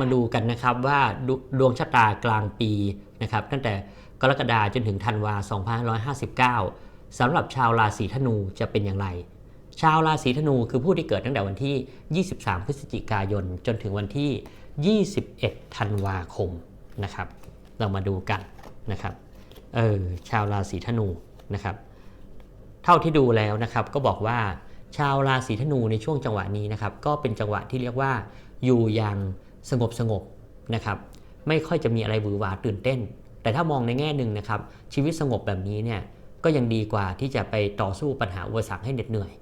มาดูกันนะครับว่าดดวงชะตากลางปีนะครับตั้งแต่กรกฎาจนถึงธันวา2559สำหรับชาวราศีธนูจะเป็นอย่างไร ชาวราศีธนูคือผู้ที่เกิดตั้งแต่วันที่ 23 พฤศจิกายน จนถึงวันที่ 21 ธันวาคมนะครับ เรามาดูกันนะครับเออชาวราศีธนูนะครับ เท่าที่ดูแล้วนะครับก็บอกว่าชาวราศีธนูในช่วงจังหวะนี้นะครับก็เป็นจังหวะที่เรียกว่าอยู่อย่าง สงบสงบนะครับไม่ค่อยจะมีอะไรหวือหวาตื่นเต้น แต่ถ้ามองในแง่หนึ่งนะครับชีวิตสงบแบบนี้เนี่ยก็ยังดีกว่าที่จะไปต่อสู้ปัญหาอุปสรรคให้เหน็ดเหนื่อย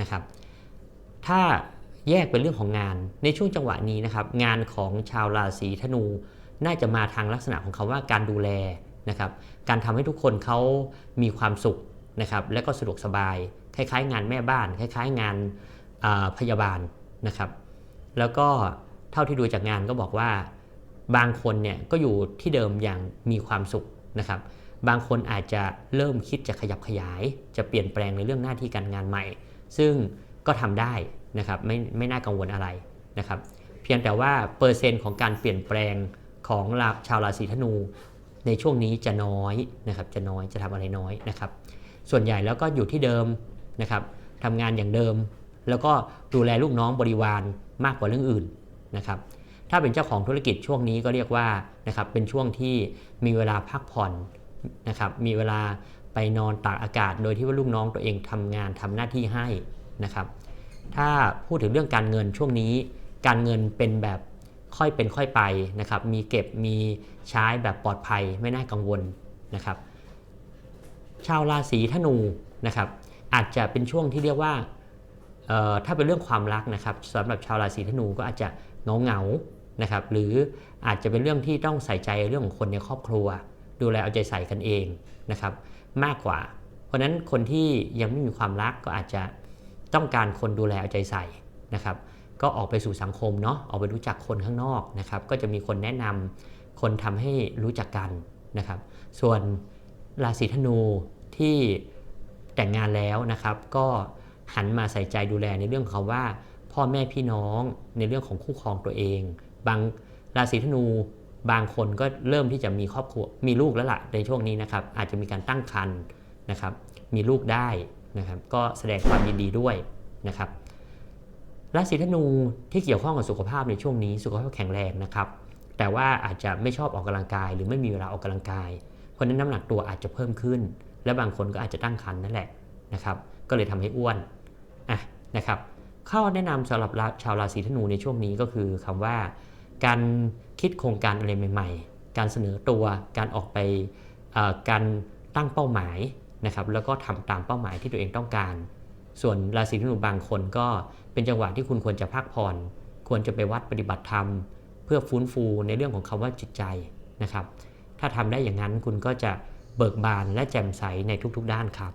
นะครับถ้าแยกเป็นเรื่องของงานในช่วงจังหวะนี้นะครับงานของชาวราศีธนู น่าจะมาทางลักษณะของคำว่าการดูแลนะครับการทำให้ทุกคนเขามีความสุขนะครับและก็สะดวกสบาย คล้ายๆ งานแม่บ้าน คล้าย ๆ งานพยาบาลนะครับ แล้วก็ เท่าที่ดูจากงานก็บอกว่า บางคนเนี่ยก็อยู่ที่เดิมอย่างมีความสุขนะครับ บางคนอาจจะเริ่มคิดจะขยับขยาย จะเปลี่ยนแปลงในเรื่องหน้าที่การงานใหม่ ซึ่งก็ทำได้นะครับไม่ไม่น่ากังวลอะไรนะครับ เพียงแต่ว่าเปอร์เซ็นต์ของการเปลี่ยนแปลงของราชาวราศีธนู ในช่วงนี้จะน้อยนะครับ จะน้อยจะทำอะไรน้อยนะครับ ส่วนใหญ่แล้วก็อยู่ที่เดิมนะครับทำงานอย่างเดิม แล้วก็ดูแลลูกน้องบริวารมากกว่าเรื่องอื่น นะครับถ้าเป็นเจ้าของธุรกิจช่วงนี้ก็เรียกว่านะครับเป็นช่วงที่มีเวลาพักผ่อนนะครับมีเวลาไปนอนตากอากาศ โดยที่ว่าลูกน้องตัวเองทำงานทำหน้าที่ให้นะครับถ้าพูดถึงเรื่องการเงินช่วงนี้ การเงินเป็นแบบค่อยเป็นค่อยไปนะครับมีเก็บมีใช้แบบปลอดภัยไม่น่ากังวลนะครับชาวราศีธนูนะครับอาจจะเป็นช่วงที่เรียกว่า ถ้าเป็นเรื่องความรักนะครับสำหรับชาวราศีธนูก็อาจจะเงาเงานะครับหรืออาจจะเป็นเรื่องที่ต้องใส่ใจเรื่องของคนในครอบครัว ดูแลเอาใจใส่กันเองนะครับมากกว่า เพราะฉะนั้นคนที่ยังไม่มีความรักก็อาจจะต้องการคนดูแลเอาใจใส่นะครับก็ออกไปสู่สังคมเนาะออกไปรู้จักคนข้างนอกนะครับก็จะมีคนแนะนำคนทำให้รู้จักกันนะครับส่วนราศีธนูที่แต่งงานแล้วนะครับก็ หันมาใส่ใจดูแลในเรื่องเของว่า พ่อแม่พี่น้องในเรื่องของคู่ครองตัวเอง บางราศีธนูบางคนก็เริ่มที่จะมีครอบครัวมีลูกแล้วล่ะในช่วงนี้นะครับอาจจะมีการตั้งครรภ์นะครับมีลูกได้นะครับก็แสดงความยินดีด้วยนะครับราศีธนูที่เกี่ยวข้องกับสุขภาพในช่วงนี้สุขภาพแข็งแรงนะครับ แต่ว่าอาจจะไม่ชอบออกกำลังกาย หรือไม่มีเวลาออกกำลังกาย เพราะฉะนั้นน้ำหนักตัวอาจจะเพิ่มขึ้น และบางคนก็อาจจะตั้งครรภ์นั่นแหละ นะครับ ก็เลยทำให้อ้วนอะนะครับข้อแนะนำสำหรับชาวราศีธนูในช่วงนี้ก็คือคำว่า การคิดโครงการอะไรใหม่ ๆ การเสนอตัวการออกไปการตั้งเป้าหมายนะครับแล้วก็ทำตามเป้าหมายที่ตัวเองต้องการ ส่วนราศีธนูบางคนก็เป็นจังหวะที่คุณควรจะพักผ่อน ควรจะไปวัดปฏิบัติธรรม เพื่อฟื้นฟูในเรื่องของคำว่าจิตใจนะครับ ถ้าทำได้อย่างนั้นคุณก็จะเบิกบานและแจ่มใสในทุกๆด้านครับ